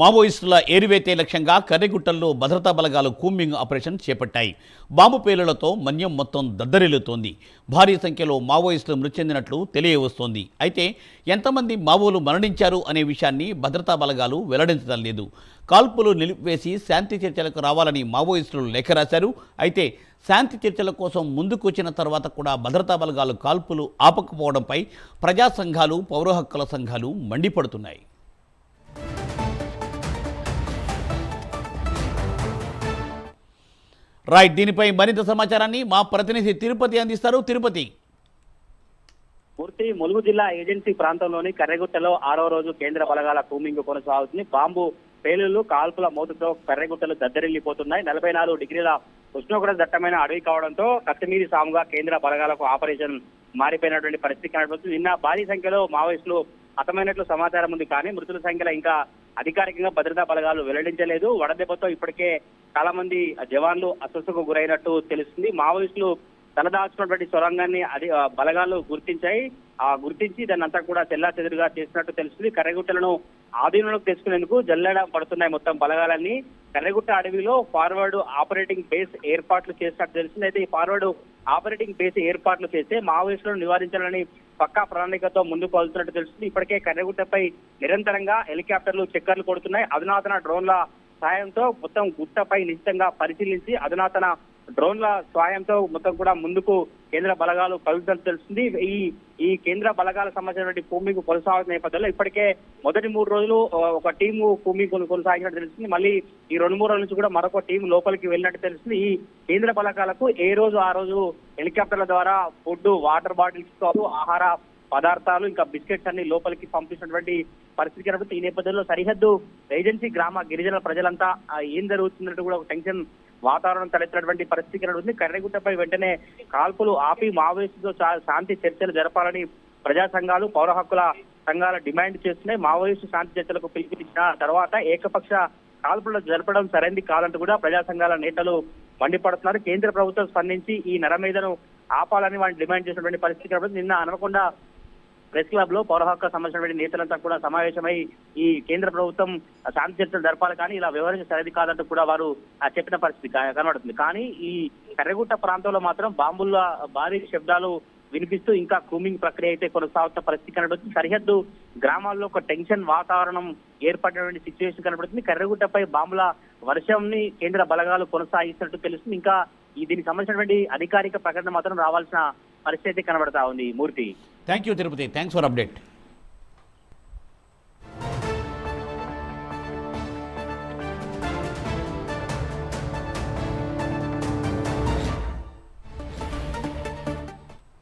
మావోయిస్టుల ఏరివేతే లక్ష్యంగా కర్రెగుట్టల్లో భద్రతా బలగాలు కూంబింగ్ ఆపరేషన్ చేపట్టాయి. బాంబు పేలులతో మన్యం మొత్తం దద్దరిల్లుతోంది. భారీ సంఖ్యలో మావోయిస్టులు మృతి చెందినట్లు తెలియవస్తోంది. అయితే ఎంతమంది మావోలు మరణించారు అనే విషయాన్ని భద్రతా బలగాలు వెల్లడించడం లేదు. కాల్పులు నిలిపివేసి శాంతి చర్చలకు రావాలని మావోయిస్టులు లేఖ రాశారు. అయితే శాంతి చర్చల కోసం ముందుకు వచ్చిన తర్వాత కూడా భద్రతా బలగాలు కాల్పులు ఆపకపోవడంపై ప్రజా సంఘాలు పౌర హక్కుల సంఘాలు మండిపడుతున్నాయి. రైట్ దీనిపై మరింత సమాచారాన్ని మా ప్రతినిధి తిరుపతి అందిస్తారు. తిరుపతి. పూర్తి ములుగు జిల్లా ఏజెన్సీ ప్రాంతంలోని కర్రెగుట్టలో ఆరో రోజు కేంద్ర బలగాల కూమింగ్ కొనసాగుతుంది. బాంబు పేలుళ్ళు కాల్పుల మోతుతో కర్రెగుట్టలు దద్దరిల్లిపోతున్నాయి. నలభై నాలుగు డిగ్రీల ఉష్ణోగ్రత దట్టమైన అడవి కావడంతో కత్తిమీది సాముగా కేంద్ర బలగాలకు ఆపరేషన్ మారిపోయినటువంటి పరిస్థితి కనబడుతుంది. నిన్న భారీ సంఖ్యలో మావోయిస్టులు హతమైనట్లు సమాచారం ఉంది. కానీ మృతుల సంఖ్యలో ఇంకా అధికారికంగా భద్రతా బలగాలు వెల్లడించలేదు. వడదెబ్బతో ఇప్పటికే చాలా మంది జవాన్లు అస్వస్థకు గురైనట్టు తెలుస్తుంది. మావోయిస్టులు తలదాచుకున్నటువంటి సొరంగాన్ని అది బలగాలు గుర్తించాయి. గుర్తించి దాన్ని అంతా కూడా చెల్లా చెదురుగా చేసినట్టు తెలుస్తుంది. కర్రగుట్టలను ఆధీనంలోకి తెచ్చుకునేందుకు జల్లెడ పడుతున్నాయి మొత్తం బలగాలన్నీ. కర్రగుట్ట అడవిలో ఫార్వర్డ్ ఆపరేటింగ్ బేస్ ఏర్పాట్లు చేసినట్టు తెలిసింది. అయితే ఈ ఫార్వర్డ్ ఆపరేటింగ్ బేస్ ఏర్పాట్లు చేస్తే మావోయిస్టులను నివారించాలని పక్కా ప్రణాళికతో ముందుకు వెళ్తున్నట్టు తెలుస్తుంది. ఇప్పటికే కర్రగుట్టపై నిరంతరంగా హెలికాప్టర్లు చక్కర్లు కొడుతున్నాయి. అధునాతన డ్రోన్ల సాయంతో మొత్తం గుట్టపై నిశ్చితంగా పరిశీలించి అధునాతన డ్రోన్ల సాయంతో మొత్తం కూడా ముందుకు కేంద్ర బలగాలు కలుగుతున్నట్టు తెలుస్తుంది. ఈ ఈ కేంద్ర బలగాల సంబంధించినటువంటి భూమికి కొనసాగుతున్న నేపథ్యంలో ఇప్పటికే మొదటి మూడు రోజులు ఒక టీము భూమి కొనసాగినట్టు తెలుస్తుంది. మళ్ళీ ఈ రెండు మూడు రోజుల నుంచి కూడా మరొక టీం లోపలికి వెళ్ళినట్టు తెలుస్తుంది. ఈ కేంద్ర బలగాలకు ఏ రోజు ఆ రోజు హెలికాప్టర్ల ద్వారా ఫుడ్ వాటర్ బాటిల్స్ కాదు ఆహార పదార్థాలు ఇంకా బిస్కెట్స్ అన్ని లోపలికి పంపించినటువంటి పరిస్థితి కనబడుతుంది. ఈ నేపథ్యంలో సరిహద్దు ఏజెన్సీ గ్రామ గిరిజన ప్రజలంతా ఏం జరుగుతున్నట్టు కూడా ఒక టెన్షన్ వాతావరణం తలెత్తినటువంటి పరిస్థితి ఉంది. కర్రగుట్టపై వెంటనే కాల్పులు ఆపి మావోయిస్టులతో శాంతి చర్చలు జరపాలని ప్రజా సంఘాలు పౌర హక్కుల సంఘాలు డిమాండ్ చేస్తున్నాయి. మావోయిస్టు శాంతి చర్చలకు పిలుపునిచ్చిన తర్వాత ఏకపక్ష కాల్పులు జరపడం సరైంది కాదంటూ కూడా ప్రజా సంఘాల నేతలు మండిపడుతున్నారు. కేంద్ర ప్రభుత్వం స్పందించి ఈ నరమేధను ఆపాలని వాళ్ళు డిమాండ్ చేసినటువంటి పరిస్థితి నిన్న అనకుండా ప్రెస్ క్లబ్లో పౌర హక్కు సంబంధించినటువంటి నేతలంతా కూడా సమావేశమై ఈ కేంద్ర ప్రభుత్వం శాంతి చర్చలు జరపాలి కానీ ఇలా వ్యవహరించ సరిది కాదంటూ కూడా వారు చెప్పిన పరిస్థితి కనబడుతుంది. కానీ ఈ కర్రగుట్ట ప్రాంతంలో మాత్రం బాంబుల భారీ శబ్దాలు వినిపిస్తూ ఇంకా కూమింగ్ ప్రక్రియ అయితే కొనసాగుతున్న పరిస్థితి కనబడుతుంది. సరిహద్దు గ్రామాల్లో ఒక టెన్షన్ వాతావరణం ఏర్పడినటువంటి సిచ్యువేషన్ కనబడుతుంది. కర్రగుట్టపై బాంబుల వర్షంని కేంద్ర బలగాలు కొనసాగిస్తున్నట్టు తెలుస్తుంది. ఇంకా ఈ దీనికి సంబంధించినటువంటి అధికారిక ప్రకటన మాత్రం రావాల్సిన పరిస్థితి కనబడతా ఉంది Murthy. Thank you Tirupati thanks for update